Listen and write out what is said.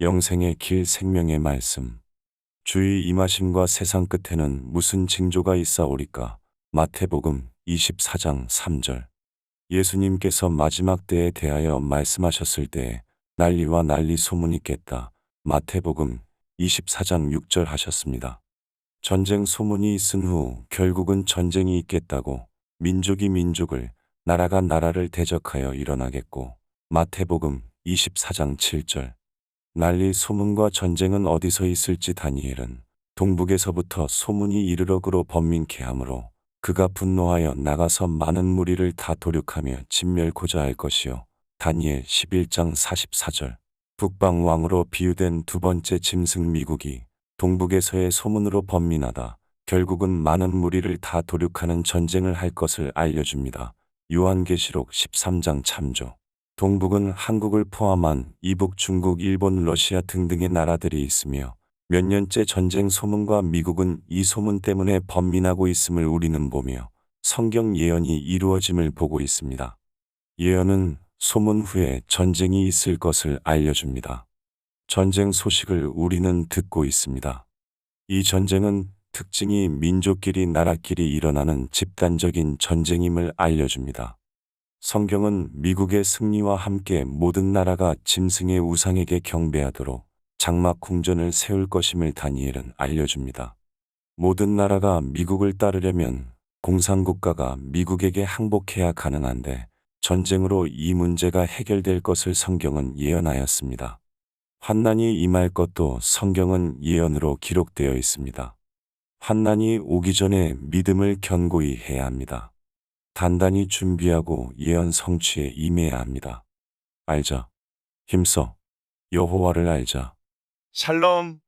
영생의 길 생명의 말씀. 주의 임하심과 세상 끝에는 무슨 징조가 있사오리까? 마태복음 24장 3절. 예수님께서 마지막 때에 대하여 말씀하셨을 때에 난리와 난리 소문이 있겠다. 마태복음 24장 6절 하셨습니다. 전쟁 소문이 있은 후 결국은 전쟁이 있겠다고 민족이 민족을 나라가 나라를 대적하여 일어나겠고 마태복음 24장 7절 난리 소문과 전쟁은 어디서 있을지 다니엘은 동북에서부터 소문이 이르러 그로 번민케 하므로 그가 분노하여 나가서 많은 무리를 다 도륙하며 진멸고자 할 것이요. 다니엘 11장 44절. 북방 왕으로 비유된 두 번째 짐승 미국이 동북에서의 소문으로 번민하다. 결국은 많은 무리를 다 도륙하는 전쟁을 할 것을 알려줍니다. 요한계시록 13장 참조 동북은 한국을 포함한 이북, 중국, 일본, 러시아 등등의 나라들이 있으며 몇 년째 전쟁 소문과 미국은 이 소문 때문에 번민하고 있음을 우리는 보며 성경 예언이 이루어짐을 보고 있습니다. 예언은 소문 후에 전쟁이 있을 것을 알려줍니다. 전쟁 소식을 우리는 듣고 있습니다. 이 전쟁은 특징이 민족끼리 나라끼리 일어나는 집단적인 전쟁임을 알려줍니다. 성경은 미국의 승리와 함께 모든 나라가 짐승의 우상에게 경배하도록 장막 궁전을 세울 것임을 다니엘은 알려줍니다. 모든 나라가 미국을 따르려면 공산국가가 미국에게 항복해야 가능한데 전쟁으로 이 문제가 해결될 것을 성경은 예언하였습니다. 환난이 임할 것도 성경은 예언으로 기록되어 있습니다. 환난이 오기 전에 믿음을 견고히 해야 합니다. 단단히 준비하고 예언 성취에 임해야 합니다. 알자. 힘써. 여호와를 알자. 샬롬.